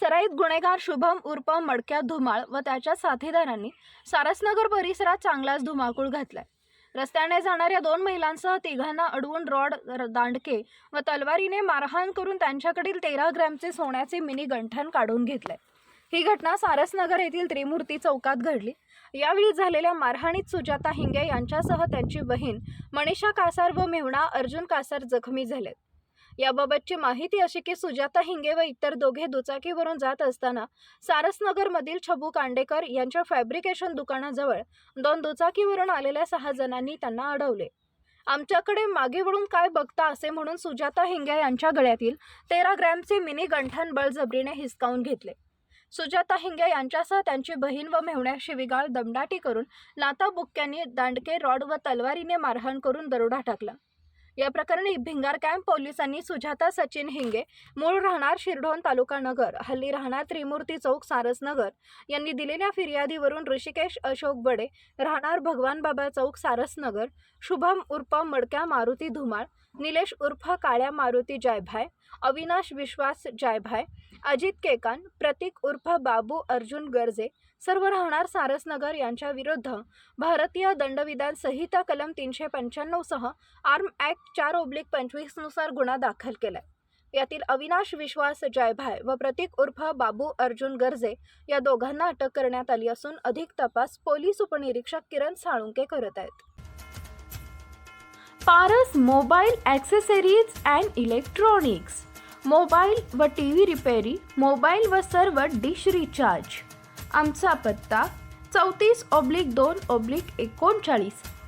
सराईत गुन्हेगार शुभम उर्फ मडक्या धुमाळ व त्याच्या साथीदारांनी सारसनगर परिसरात चांगलाच धुमाकूळ घातलाय. रस्त्याने जाणाऱ्या दोन महिलांसह तिघांना अडवून रॉड र- दांडके व तलवारीने मारहाण करून त्यांच्याकडील तेरा ग्रॅमचे सोन्याचे मिनी गंठण काढून घेतले ही घटना सारसनगर येथील त्रिमूर्ती चौकात घडली. यावेळी झालेल्या मारहाणीत सुजाता हिंगे यांच्यासह त्यांची बहीण मनीषा कासार व मेहुणा अर्जुन कासार जखमी झालेत. याबाबतची माहिती अशी की सुजाता हिंगे व इतर दोघे दुचाकीवरून जात असताना सारसनगरमधील छबू कांडेकर यांच्या फॅब्रिकेशन दुकानाजवळ दोन दुचाकीवरून आलेल्या सहा जणांनी त्यांना अडवले. आमच्याकडे मागे वळून काय बघता असे म्हणून सुजाता हिंगे यांच्या गळ्यातील तेरा ग्रॅमचे मिनी गंठण बळजबरीने हिसकावून घेतले. सुजाता हिंगे यांच्यासह त्यांची बहीण व मेहुण्या शिविगाळ दमदाटी करून लाता बुक्क्यांनी दांडके रॉड व तलवारीने मारहाण करून दरोडा टाकला. या प्रकरणी भिंगार कॅम्प पोलिसांनी सुजाता सचिन हिंगे मूळ राहणार शिरढोण तालुका नगर हल्ली राहणार त्रिमूर्ती चौक सारसनगर यांनी दिलेल्या फिर्यादीवरून ऋषिकेश अशोक बडे राहणार भगवान बाबा चौक सारसनगर शुभम उर्फ मडक्या मारुती धुमाळ निलेश उर्फ काळ्या मारुती जायभाय अविनाश विश्वास जायभाय अजित केकान प्रतीक उर्फ बाबू अर्जुन गर्जे सर्व राहणार सारसनगर यांच्या विरुद्ध भारतीय दंडविधान संहिता कलम तीनशे पंच्याण्णवसह आर्म ॲक्ट चार ओब्लिक पंचवीसनुसार गुन्हा दाखल केलाय. यातील अविनाश विश्वास जयभाय व प्रतीक उर्फ बाबू अर्जुन गर्जे या दोघांना अटक करण्यात आली असून अधिक तपास पोलीस उपनिरीक्षक किरण साळुंके करत आहेत. Paras mobile accessories and electronics. Mobile व टी व्ही रिपेरी मोबाईल व सर्व डिश रिचार्ज. आमचा पत्ता चौतीस ऑब्लिक दोन ऑब्लिक एकोणचाळीस.